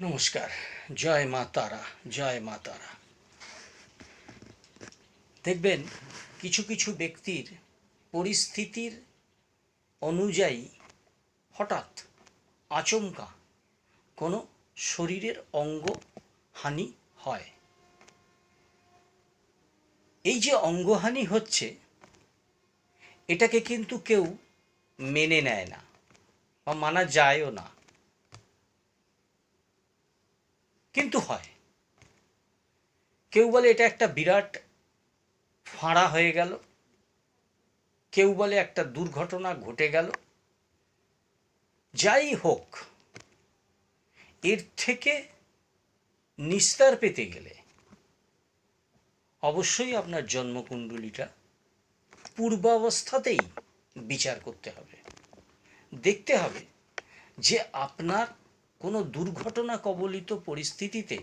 নমস্কার, জয় মা তারা, জয় মা তারা। দেখবেন, কিছু কিছু ব্যক্তির পরিস্থিতির অনুযায়ী হঠাৎ আচমকা কোনো শরীরের অঙ্গ হানি হয়। এই যে অঙ্গহানি হচ্ছে, এটাকে কিন্তু কেউ মেনে নেয় না বা মানা যায়ও না। কিন্তু হয়। কেউ বলে এটা একটা বিরাট ফাঁড়া হয়ে গেল। কেউ বলে একটা দুর্ঘটনা ঘটে গেল। যাই হোক, এর থেকে নিস্তার পেতে গেলে অবশ্যই আপনার জন্মকুণ্ডলীটা পূর্বাবস্থাতেই বিচার করতে হবে। দেখতে হবে যে আপনার কোনো দুর্ঘটনা কবলিত পরিস্থিতিতে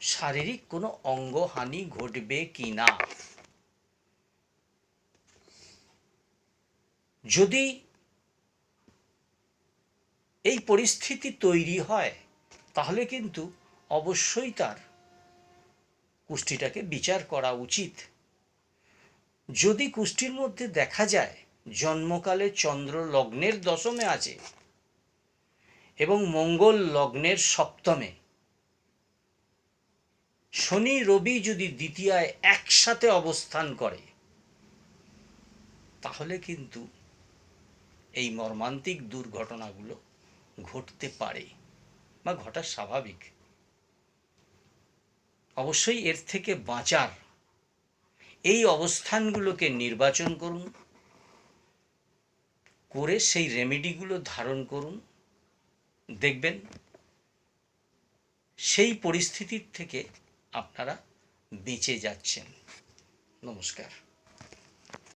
শারীরিক কোনো অঙ্গহানি ঘটবে কি না? যদি এই পরিস্থিতি তৈরি হয়, তাহলে কিন্তু অবশ্যই তার কুষ্টিটাকে বিচার করা উচিত। যদি কুষ্টির মধ্যে দেখা যায়, জন্মকালে চন্দ্র লগ্নের দশমে আছে এবং মঙ্গল লগ্নের সপ্তমে। শনি রবি যদি দ্বিতীয়ায় একসাথে অবস্থান করে, তাহলে কিন্তু এই মর্মান্তিক দুর্ঘটনাগুলো ঘটতে পারে বা ঘটা স্বাভাবিক। অবশ্যই এর থেকে বাঁচার এই অবস্থানগুলোকে নির্বাচন করুন, করে সেই রেমেডিগুলো ধারণ করুন দেখবেন সেই পরিস্থিতির থেকে আপনারা বেঁচে যাচ্ছেন। নমস্কার।